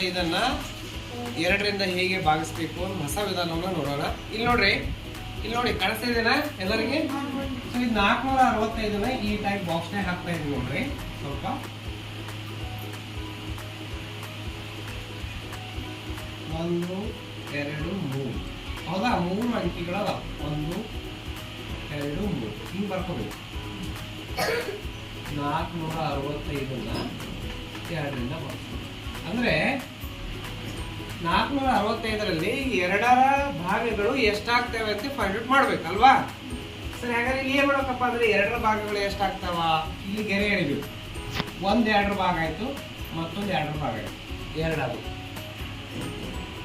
ಅರವತ್ತೈದನ್ನ ಎರಡರಿಂದ ಹೇಗೆ ಭಾಗಿಸ್ಬೇಕು ಅನ್ನೋ ಹೊಸ ವಿಧಾನವನ್ನ ನೋಡೋಣ. ಇಲ್ಲಿ ನೋಡ್ರಿ, ಇಲ್ಲಿ ನೋಡಿ, ಕಾಣಿಸ್ತಾ ಇದೆನಾ ಎಲ್ಲರಿಗೆ? ಸೊ ಇದು ನಾಲ್ಕುನೂರ ಅರವತ್ತೈದನ ಈ ಟೈಪ್ ಬಾಕ್ಸ್ನಾಗ ಹಾಕ್ತಾ ಇದ್ವಿ ನೋಡ್ರಿ. ಸ್ವಲ್ಪ. ಒಂದು, ಎರಡು, ಮೂರು. ಹೌದಾ? ಮೂರು ಅಂಕಿಗಳದ ಒಂದು, ಎರಡು, ಮೂರು. ಹಿಂಗ್ ಬರ್ಕೋಬೇಕು. ನಾಲ್ಕುನೂರ ಅರವತ್ತೈದನ್ನ ಎರಡರಿಂದ ಬರ್ಕೋಬೇಕು ಅಂದ್ರೆ ನಾಲ್ಕುನೂರ ಅರವತ್ತೈದರಲ್ಲಿ ಎರಡರ ಭಾಗಗಳು ಎಷ್ಟಾಗ್ತವೆ ಅಂತ ಫೈಂಡ್ ಔಟ್ ಮಾಡ್ಬೇಕಲ್ವಾ? ಸರಿ, ಹಾಗಾದ್ರೆ ಇಲ್ಲಿ ಏನ್ ಮಾಡ್ಬೇಕಪ್ಪ ಅಂದ್ರೆ ಎರಡರ ಭಾಗಗಳು ಎಷ್ಟಾಗ್ತಾವ? ಇಲ್ಲಿ ಗೆರೆ ಎಳಿಬೇಕು ಒಂದ್ ಎರಡರ ಭಾಗ ಆಯ್ತು, ಮತ್ತೊಂದು ಎರಡರ ಭಾಗ ಆಯ್ತು. ಎರಡಾದ್ರು.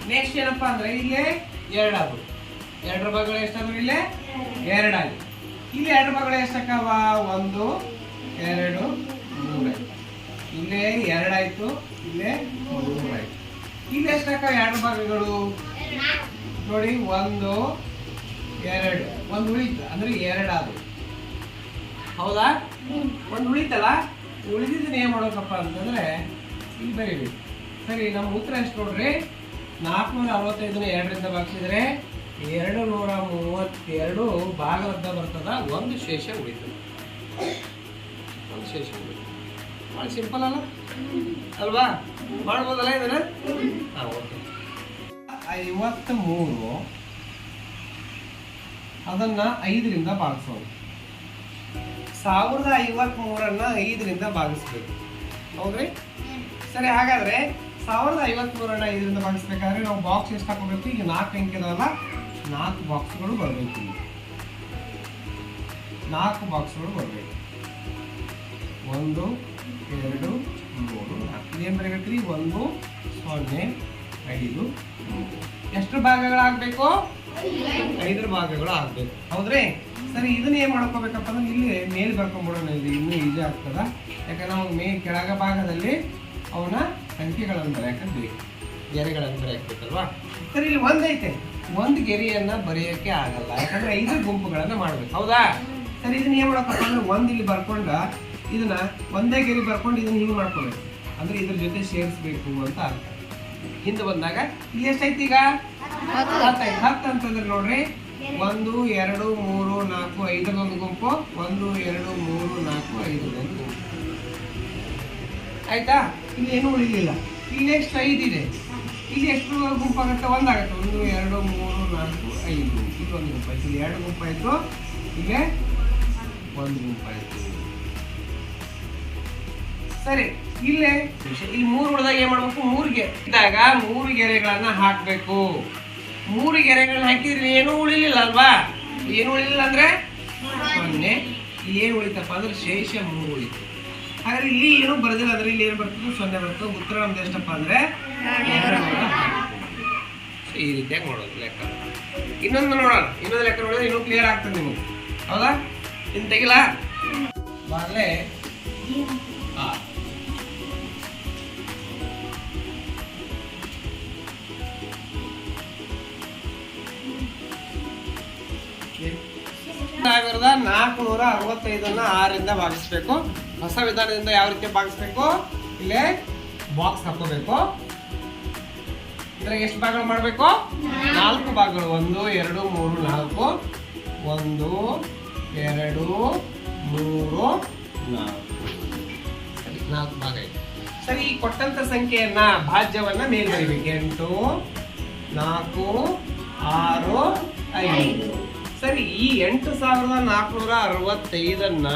ನೆಕ್ಸ್ಟ್ ಏನಪ್ಪಾ ಅಂದ್ರೆ ಇಲ್ಲೇ ಎರಡಾದ್ರು. ಎರಡರ ಭಾಗಗಳು ಎಷ್ಟಾದ್ರು ಇಲ್ಲೇ? ಎರಡಾಗಿ ಇಲ್ಲಿ ಎರಡರ ಭಾಗಗಳು ಎಷ್ಟಾಕವ ಒಂದು, ಎರಡು ಮೂರಾಯ್ತು ಇಲ್ಲೇ ಎರಡಾಯ್ತು, ಇಲ್ಲೇ ಮೂರಾಯ್ತು ಇಲ್ಲಿ ಎಷ್ಟಕ್ಕ ಎರಡು ಭಾಗಗಳು ನೋಡಿ, ಒಂದು, ಎರಡು. ಒಂದು ಉಳಿತು, ಅಂದ್ರೆ ಎರಡಾದ್ರು ಹೌದಾ? ಒಂದು ಉಳಿತಲ್ಲ? ಉಳಿದಿದ್ದನ್ನ ಏನ್ ಮಾಡೋಕಪ್ಪ ಅಂತಂದ್ರೆ, ಇಲ್ಲಿ ಬರೀಬೇಕು ಸರಿ, ನಮ್ಮ ಉತ್ತರ ಎಷ್ಟು ನೋಡ್ರಿ? ನಾಲ್ಕುನೂರ ಅರವತ್ತೈದನ ಎರಡರಿಂದ ಭಾಗಿಸಿದ್ರೆ ಎರಡು ನೂರ ಮೂವತ್ತೆರಡು ಭಾಗವದ್ದ ಬರ್ತದ, ಒಂದು ಶೇಷ ಉಳಿತು ಒಂದು ಶೇಷ ಉಳಿತದೆ. ಭಾಳ ಸಿಂಪಲ್ ಅಲ್ಲ? ಅಲ್ವಾ? ಮಾಡ್ಬೋದಲ್ಲ ಇದನ್ನ? ಐವತ್ತ ಮೂರು ಅದನ್ನ ಐದರಿಂದ ಭಾಗಿಸೋದು. ಸಾವಿರದ ಐವತ್ ಮೂರನ್ನ ಐದರಿಂದ ಭಾಗಿಸ್ಬೇಕು. ಹೌದ್ರಿ? ಸರಿ, ಹಾಗಾದ್ರೆ ಸಾವಿರದ ಐವತ್ ಮೂರನ್ನ ಐದರಿಂದ ಭಾಗಿಸ್ಬೇಕಾದ್ರೆ ನಾವು ಬಾಕ್ಸ್ ಎಷ್ಟು ಹಾಕೋಬೇಕು ಈಗ ನಾಲ್ಕು ಅಂಕಿ ಅದಾವಲ್ಲ, ನಾಲ್ಕು ಬಾಕ್ಸ್ಗಳು ಬರಬೇಕು ನಾಲ್ಕು ಬಾಕ್ಸ್ಗಳು ಬರಬೇಕು. ಒಂದು ಎರಡು, ಮೂರು, ನಾಲ್ಕು. ಏನು ಬರಬೇಕ್ರಿ? ಒಂದು, ಸೊನ್ನೆ, ಐದು ಎಷ್ಟು ಭಾಗಗಳಾಗಬೇಕು? ಐದರ ಭಾಗಗಳು ಆಗಬೇಕು ಹೌದ್ರಿ? ಸರಿ, ಇದನ್ನ ಏನು ಮಾಡ್ಕೋಬೇಕಪ್ಪ ಅಂದ್ರೆ ಇಲ್ಲಿ ಮೇಲ್ ಬರ್ಕೊಂಡ್ಬಿಡೋಣ ಇಲ್ಲಿ ಇನ್ನೂ ಈಜಿ ಆಗ್ತದ. ಯಾಕಂದ್ರೆ ನಾವು ಮೇ ಕೆಳಗ ಭಾಗದಲ್ಲಿ ಅವನ ಸಂಖ್ಯೆಗಳನ್ನು ಬರೆಯಕ್ಕೆ ಗೆರೆಗಳನ್ನು ಬರೆಯಕ್ಬೇಕಲ್ವಾ? ಸರಿ, ಇಲ್ಲಿ ಒಂದೈತೆ ಒಂದು ಗೆರೆಯನ್ನ ಬರೆಯಕ್ಕೆ ಆಗಲ್ಲ. ಯಾಕಂದ್ರೆ ಐದು ಗುಂಪುಗಳನ್ನು ಮಾಡ್ಬೇಕು. ಹೌದಾ? ಸರಿ, ಇದನ್ನ ಏನು ಮಾಡಬೇಕಪ್ಪ ಅಂದ್ರೆ ಒಂದ್ ಇಲ್ಲಿ ಬರ್ಕೊಂಡ ಇದನ್ನ ಒಂದೇ ಗೆರೆ ಬರ್ಕೊಂಡು ಇದನ್ನ ಹಿಂಗೆ ಮಾಡ್ಕೊಬೇಕು. ಅಂದ್ರೆ ಇದ್ರ ಜೊತೆ ಸೇರಿಸ್ಬೇಕು ಅಂತ ಅರ್ಥ. ಹಿಂದೆ ಬಂದಾಗ ಎಷ್ಟೈತಿ ಈಗ? ಹತ್ತೈದು ಹತ್ತು ಅಂತಂದ್ರೆ ನೋಡ್ರಿ ಒಂದು ಎರಡು ಮೂರು ನಾಲ್ಕು ಐದರದೊಂದು ಗುಂಪು. ಒಂದು ಎರಡು ಮೂರು ನಾಲ್ಕು ಐದರದೊಂದು ಗುಂಪು. ಆಯ್ತಾ? ಇಲ್ಲಿ ಏನು ಉಳಿಲಿಲ್ಲ. ಇಲ್ಲಿ ಎಷ್ಟು ಐದು ಇದೆ? ಇಲ್ಲಿ ಎಷ್ಟು ಗುಂಪಾಗುತ್ತೆ ಒಂದಾಗುತ್ತೆ ಒಂದು ಎರಡು ಮೂರು ನಾಲ್ಕು ಐದು. ಇದೊಂದು ಒಂದು ಗುಂಪಾಯ್ತು. ಇಲ್ಲಿ ಎರಡು ಗುಂಪಾಯ್ತು. ಇಲ್ಲೇ ಒಂದು ಗುಂಪಾಯ್ತು. ಸರಿ, ಇಲ್ಲೇ ಇಲ್ಲಿ ಮೂರು ಉಳಿದಾಗ ಏನ್ ಮಾಡ್ಬೇಕು? ಮೂರು ಗೆ ಇದ್ದಾಗ ಮೂರು ಗೆರೆಗಳನ್ನ ಹಾಕ್ಬೇಕು. ಮೂರು ಗೆರೆಗಳನ್ನ ಹಾಕಿದ್ರೆ ಏನೂ ಉಳಿಲಿಲ್ಲ ಅಲ್ವಾ? ಏನು ಉಳಿಲಿಲ್ಲ ಅಂದ್ರೆ ಸೊನ್ನೆ. ಏನು ಉಳಿತಪ್ಪ ಅಂದ್ರೆ ಶೇಷ ಮೂರು ಉಳಿತು. ಹಾಗಾದ್ರೆ ಇಲ್ಲಿ ಏನು ಬರೋದಿಲ್ಲ ಅಂದ್ರೆ ಇಲ್ಲಿ ಏನು ಬರ್ತದೆ? ಸೊನ್ನೆ ಬರ್ತದೆ. ಉತ್ತರ ನಮ್ದು ಎಷ್ಟಪ್ಪ ಅಂದ್ರೆ. ಈ ರೀತಿಯಾಗಿ ನೋಡೋದು ಲೆಕ್ಕ. ಇನ್ನೊಂದು ನೋಡೋಣ. ಇನ್ನೊಂದು ಲೆಕ್ಕ ನೋಡಿದ್ರೆ ಇನ್ನೂ ಕ್ಲಿಯರ್ ಆಗ್ತದೆ ನಿಮಗೆ. ಹೌದಾ? ಇನ್ನು ತೆಗಿಲ್ಲ ಬಾರ್ಲೆ ಸಾವಿರದ ನಾಲ್ಕುನೂರ ಅರವತ್ತೈದನ್ನ ಆರಿಂದ ಭಾಗಿಸ್ಬೇಕು. ಹೊಸ ವಿಧಾನದಿಂದ ಯಾವ ರೀತಿ ಭಾಗಿಸ್ಬೇಕು? ಇಲ್ಲೇ ಬಾಕ್ಸ್ ಹಾಕೋಬೇಕು. ಇದ್ರಾಗ ಎಷ್ಟು ಭಾಗಗಳು ಮಾಡಬೇಕು? ನಾಲ್ಕು ಭಾಗಗಳು. ಒಂದು, ಎರಡು, ಮೂರು, ನಾಲ್ಕು. ಒಂದು, ಎರಡು, ಮೂರು, ನಾಲ್ಕು. ಸರಿ ನಾಲ್ಕು ಭಾಗ ಇದೆ ಸರಿ, ಈ ಕೊಟ್ಟಂತ ಸಂಖ್ಯೆಯನ್ನ ಭಾಜ್ಯವನ್ನ ಮೇಲ್ ಬರಿಬೇಕು ಎಂಟು, ನಾಲ್ಕು, ಆರು, ಐದು. ಸರಿ, ಈ ಎಂಟು ಸಾವಿರದ ನಾಲ್ಕುನೂರ ಅರವತ್ತೈದನ್ನ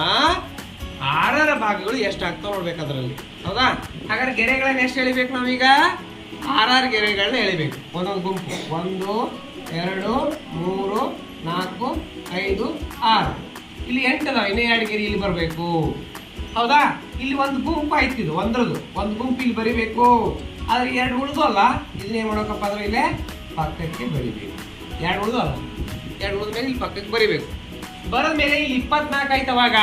ಆರರ ಭಾಗಗಳು ಎಷ್ಟಾಗ್ತಾವ ನೋಡ್ಬೇಕು ಅದರಲ್ಲಿ. ಹೌದಾ? ಹಾಗಾದ್ರೆ ಗೆರೆಗಳನ್ನ ಎಷ್ಟು ಎಳಿಬೇಕು ನಾವೀಗ? ಆರಾರು ಗೆರೆಗಳನ್ನ ಎಳಿಬೇಕು. ಒಂದೊಂದು ಗುಂಪು. ಒಂದು, ಎರಡು, ಮೂರು, ನಾಲ್ಕು, ಐದು, ಆರು. ಇಲ್ಲಿ ಎಂಟು ಅದಾವ, ಇನ್ನೇ ಎರಡು ಗೆರೆ ಇಲ್ಲಿ ಬರಬೇಕು. ಹೌದಾ? ಇಲ್ಲಿ ಒಂದು ಗುಂಪು ಇದು, ಒಂದ್ರದ್ದು. ಒಂದು ಗುಂಪು ಇಲ್ಲಿ ಬರಿಬೇಕು. ಆದ್ರೆ ಎರಡು ಉಳಿದು ಅಲ್ಲ ಇದನ್ನೇನು ಮಾಡೋಕಪ್ಪ ಅಂದ್ರೆ ಇಲ್ಲೇ ಪಕ್ಕಕ್ಕೆ ಬರಿಬೇಕು ಎರಡು ಉಳಿದು ಅಲ್ಲ ಎರಡು ಉಳಿದ ಮೇಲೆ ಇಲ್ಲಿ ಪಕ್ಕಕ್ಕೆ ಬರಿಬೇಕು. ಬರದ ಮೇಲೆ ಇಲ್ಲಿ ಇಪ್ಪತ್ನಾಲ್ಕು ಆಯ್ತು ಅವಾಗ.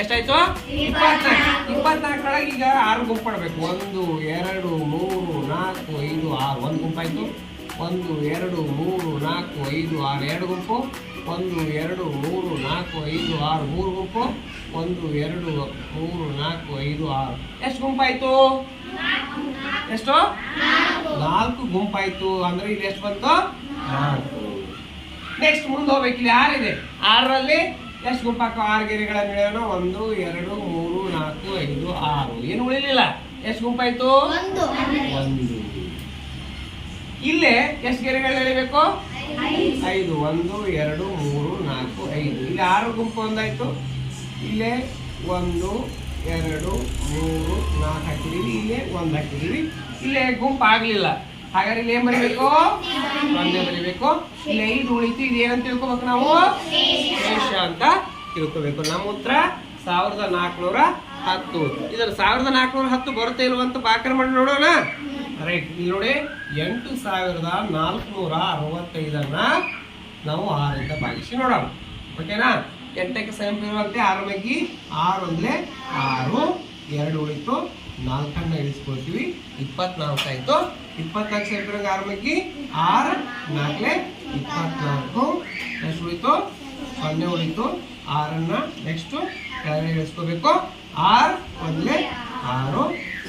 ಎಷ್ಟಾಯ್ತು? ಇಪ್ಪತ್ನಾಲ್ಕು. ಇಪ್ಪತ್ನಾಲ್ಕರೊಳಗೆ ಈಗ ಆರು ಗುಂಪು ಮಾಡಬೇಕು ಒಂದು ಎರಡು ಮೂರು ನಾಲ್ಕು ಐದು ಆರು. ಒಂದು ಗುಂಪು ಆಯ್ತು? ಒಂದು ಎರಡು ಮೂರು ನಾಲ್ಕು ಐದು ಆರು. ಎರಡು ಗುಂಪು? ಒಂದು ಎರಡು ಮೂರು ನಾಲ್ಕು ಐದು ಆರು. ಮೂರು ಗುಂಪು? ಒಂದು ಎರಡು ಮೂರು ನಾಲ್ಕು ಐದು ಆರು. ಎಷ್ಟು ಗುಂಪಾಯ್ತು ಎಷ್ಟು? ನಾಲ್ಕು. ಗುಂಪಾಯ್ತು ಅಂದರೆ ಇಲ್ಲಿ ಎಷ್ಟು ಬಂತು? ನಾಲ್ಕು. ನೆಕ್ಸ್ಟ್ ಮುಂದೆ ಹೋಗ್ಬೇಕು. ಇಲ್ಲಿ ಆರಿದೆ ಆರರಲ್ಲಿ ಎಷ್ಟು ಗುಂಪಾಕೋ ಹಾಕೋ ಆರು ಗೆರೆಗಳನ್ನು ಹೇಳೋಣ ಒಂದು ಎರಡು ಮೂರು ನಾಲ್ಕು ಐದು ಆರು. ಏನು ಉಳಿಲಿಲ್ಲ? ಎಷ್ಟು ಗುಂಪಾಯ್ತು ಒಂದು. ಒಂದು. ಇಲ್ಲೇ ಎಷ್ಟು ಗೆರೆಗಳು ಎಳಿಬೇಕು? ಐದು. ಒಂದು ಎರಡು ಮೂರು ನಾಲ್ಕು ಐದು. ಇಲ್ಲಿ ಆರು ಗುಂಪು ಒಂದಾಯ್ತು. ಇಲ್ಲೇ ಒಂದು ಎರಡು ಮೂರು ನಾಲ್ಕು ಹಾಕಿದೀವಿ ಇಲ್ಲೇ ಒಂದು ಹಾಕಿದೀವಿ ಇಲ್ಲೇ ಗುಂಪು ಆಗ್ಲಿಲ್ಲ. ಹಾಗಾದ್ರೆ ಇಲ್ಲಿ ಏನ್ ಬರೀಬೇಕು? ಒಂದೇ ಬರೀಬೇಕು. ಇಲ್ಲಿ ಐದು ಉಳಿತು, ಇದು ಏನಂತ ತಿಳ್ಕೊಬೇಕು ನಾವು? ಶೇಷ ಅಂತ ತಿಳ್ಕೊಬೇಕು. ನಮ್ಮ ಉತ್ತರ ಸಾವಿರದ ನಾಲ್ಕುನೂರ ಹತ್ತು. ಇದರ ಸಾವಿರದ ನಾಲ್ಕುನೂರ ಹತ್ತು ಬರುತ್ತೆ ಇಲ್ವಂತ ಬಾಕರ್ ಮಾಡಿ ನೋಡೋಣ. ರೈಟ್ ಇಲ್ಲಿ ನೋಡಿ, ಎಂಟು ಸಾವಿರದ ನಾಲ್ಕುನೂರ ಅರವತ್ತೈದನ್ನ ನಾವು ಆರಿಂದ ಭಾಗಿಸಿ ನೋಡೋಣ. ಓಕೆನಾ ಎಂಟಕ್ಕೆ ಸಮೀಪವಿರುವಂತೆ ಆರು ಬಗ್ಗೆ ಆರು ಅಂದ್ರೆ ಆರು. ಎರಡು ಉಳಿತು, ನಾಲ್ಕನ್ನ ಇಳಿಸ್ಕೊಳ್ತೀವಿ. ಇಪ್ಪತ್ನಾಲ್ಕು ಆಯ್ತು. ಇಪ್ಪತ್ನಾಲ್ಕು ಸಮೀಪರಂಗ ಆರು ಮಗ್ಗಿ ಆರು ನಾಲ್ಕಲೆ ಇಪ್ಪತ್ನಾಲ್ಕು. ಎಷ್ಟು ಉಳಿತು ಸೊನ್ನೆ ಉಳಿತು ಆರನ್ನ ನೆಕ್ಸ್ಟ್ ಕೆಳಗೆ ಇಳಿಸ್ಕೋಬೇಕು. ಆರು ಒಂದ್ಲೆ ಆರು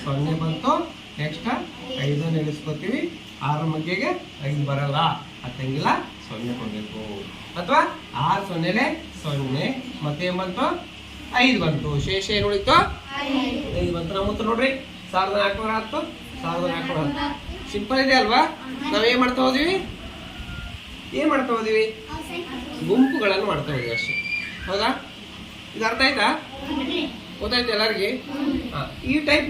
ಸೊನ್ನೆ ಬಂತು. ನೆಕ್ಸ್ಟ್ ಐದನ್ನು ಇಳಿಸ್ಕೋತೀವಿ. ಆರು ಮಗ್ಗಿಗೆ ಐದು ಬರಲ್ಲ. ಹತ್ತಂಗಿಲ್ಲ ಸೊನ್ನೆ ಕೊಡಬೇಕು. ಅಥವಾ ಆರು ಸೊನ್ನೆಲೆ ಸೊನ್ನೆ. ಮತ್ತೆ ಏನ್ ಬಂತು? ಐದು ಬಂತು. ಶೇಷ ಏನು ಉಳಿತು? ಐದು. ಬಂತು. ನಮ್ಮ ಉತ್ತರ ನೋಡ್ರಿ. ಸಾವಿರದ ನಾಲ್ಕುನೂರ ಹತ್ತು ಸಾವಿರದ ನಾಲ್ಕು ಹತ್ತು. ಸಿಂಪಲ್ ಇದೆ ಅಲ್ವಾ? ನಾವ್ ಏನ್ ಮಾಡ್ತಾ ಹೋದಿವಿ? ಏನ್ ಮಾಡ್ತಾ ಹೋದಿವಿ? ಗುಂಪುಗಳನ್ನು ಮಾಡ್ತಾ ಹೋದಿವಿ ಅಷ್ಟೇ. ಹೌದಾ? ಇದು ಅರ್ಥ ಆಯ್ತಾ? ಗೊತ್ತಾಯ್ತು ಎಲ್ಲರಿಗೆ? ಈ ಟೈಪ್